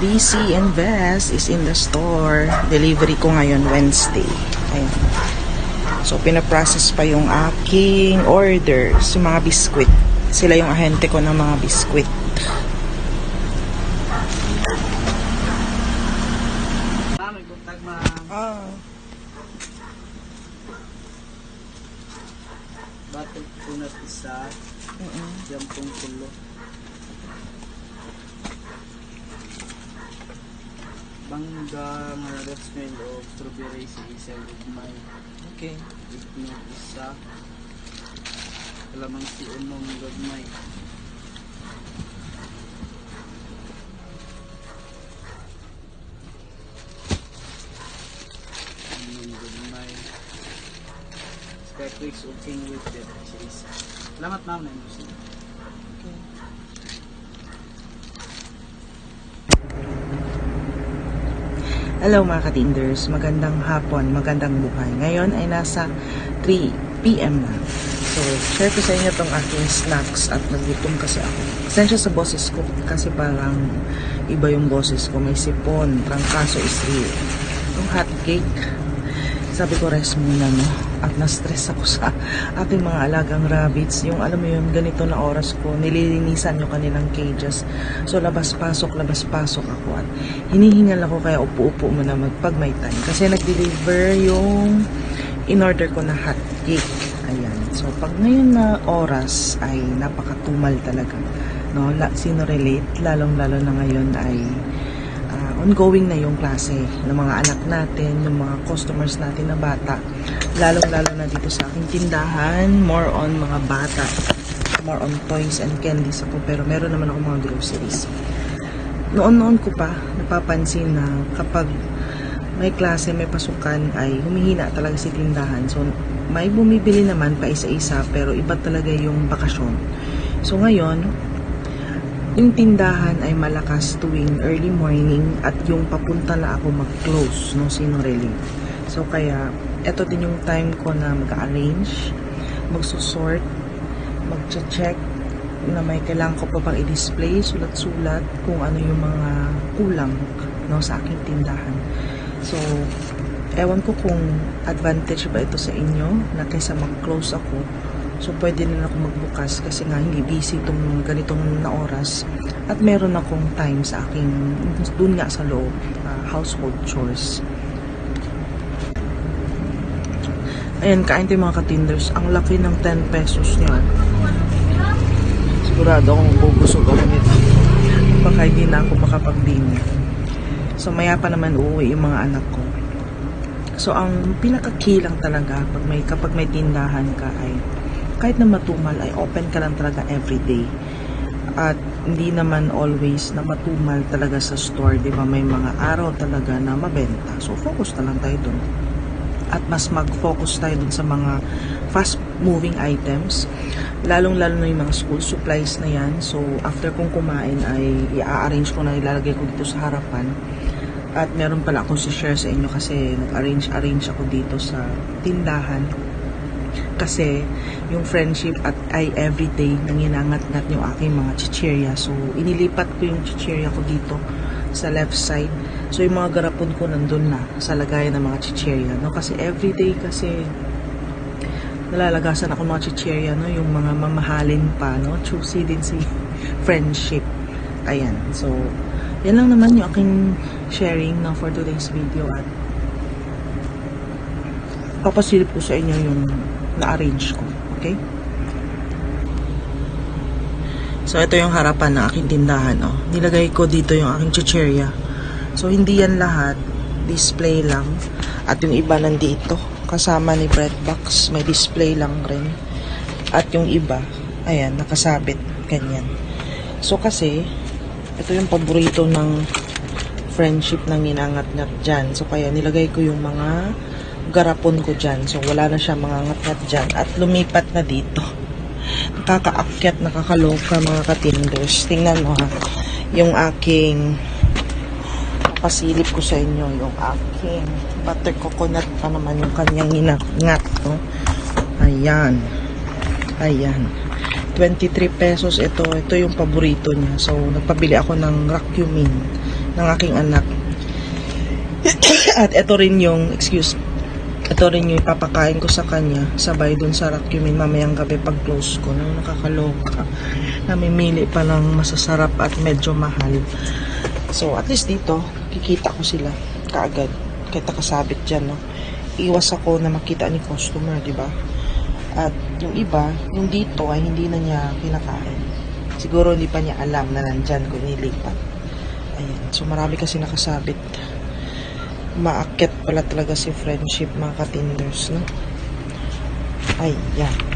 DC Invest is in the store. Delivery ko ngayon Wednesday. Ayan. So, pinaprocess pa yung aking orders, yung mga biskwit. Sila yung ahente ko ng mga biskwit. Ah, Ah. battle punat isa, jampong tulo. Bangga nga red smell o strawberry isa with my Okay. itlog isa. Kalamang si unong gagmay. Unong gagmay. Skyquakes o king with isa. Salamat ma'am na gusto. Hello mga katinders, magandang hapon, magandang buhay. Ngayon ay nasa 3 p.m. na. So, share ko sa inyo tong aking snacks at nagutom kasi ako. Pasensya sa boses ko kasi parang iba yung boses ko. May sipon, trangkaso is real. Yung hot cake, sabi ko rest muna no. At na-stress ako sa aking mga alagang rabbits. Yung alam mo yun, ganito na oras ko, nililinisan yung kanilang cages. So labas-pasok, labas-pasok ako. At hinihingal ako kaya upo-upo muna magpag may time. Kasi nag-deliver yung in-order ko na hot cake. Ayan. So pag ngayon na oras ay napakatumal talaga. No, La, sino relate? Lalong-lalo na ngayon ay ongoing na yung klase ng mga anak natin, ng mga customers natin na bata. Lalong-lalo na dito sa aking tindahan, more on mga bata. More on toys and candies ako, pero meron naman ako mga groceries. Noon-noon ko pa napapansin na kapag may klase, may pasukan, ay humihina talaga si tindahan. So, may bumibili naman pa isa-isa, pero iba talaga yung bakasyon. So, ngayon, yung tindahan ay malakas tuwing early morning at yung papunta na ako mag-close no Sinorelli. So kaya eto din yung time ko na mag-arrange, magsusort, mag-check na may kailangan ko pa bang i-display, sulat-sulat kung ano yung mga kulang no sa aking tindahan. So ewan ko kung advantage ba ito sa inyo na kaysa mag-close ako So, pwede na ako magbukas kasi nga hindi busy itong ganitong na oras. At meron akong time sa aking, dun nga sa loob, ah, household chores. Ayan, kain tayo mga katinders. Ang laki ng 10 pesos niyan. Sigurado akong bubusog ako nito. Baka hindi na ako makapag-dinner. So, maya pa naman uuwi yung mga anak ko. So, ang pinakakilang talaga pag may, kapag may tindahan ka ay kahit na matumal ay open ka lang talaga everyday. At hindi naman always na matumal talaga sa store, di ba? May mga araw talaga na mabenta. So, focus na lang tayo dun. At mas mag-focus tayo dun sa mga fast-moving items. Lalong-lalo na yung mga school supplies na yan. So, after kong kumain ay i-arrange ko na ilalagay ko dito sa harapan. At meron pala akong share sa inyo kasi nag-arrange-arrange ako dito sa tindahan kasi yung friendship at ay everyday nanginangat-ngat yung aking mga chichirya. So, inilipat ko yung chichirya ko dito sa left side. So, yung mga garapon ko nandun na sa lagayan ng mga chichirya. No? Kasi everyday kasi nalalagasan ako mga chichirya, no? yung mga mamahalin pa. No? Choosy din si friendship. Ayan. So, yan lang naman yung aking sharing no, for today's video at papasilip ko sa inyo yung na-arrange ko. Okay? So, ito yung harapan ng aking tindahan. Oh. Nilagay ko dito yung aking chicheria. So, hindi yan lahat. Display lang. At yung iba nandito. Kasama ni bread box. May display lang rin. At yung iba, ayan, nakasabit. Ganyan. So, kasi, ito yung paborito ng friendship na ginangat-ngat dyan. So, kaya nilagay ko yung mga garapon ko dyan. So, wala na siya mga ngat-ngat dyan. At lumipat na dito. Nakakaakyat, nakakaloka mga katinders. Tingnan mo ha. Yung aking pasilip ko sa inyo. Yung aking butter coconut pa naman yung kanyang ginangat. No? Ayan. Ayan. Ito 23 pesos ito. Ito yung paborito niya. So, nagpabili ako ng Racumin ng aking anak. At ito rin yung, excuse, ito rin yung ipapakain ko sa kanya, sabay dun sa Racumin mamayang gabi pag close ko. Nang nakakaloka. Namimili pa ng masasarap at medyo mahal. So, at least dito, kikita ko sila kaagad. Kahit nakasabit dyan, no? Iwas ako na makita ni customer, di ba? At yung iba, yung dito ay hindi na niya kinakain. Siguro hindi pa niya alam na nandyan kung nilipat. Ayan. So, marami kasi nakasabit. Maakyat pala talaga si friendship mga katinders, no? Ay, yan.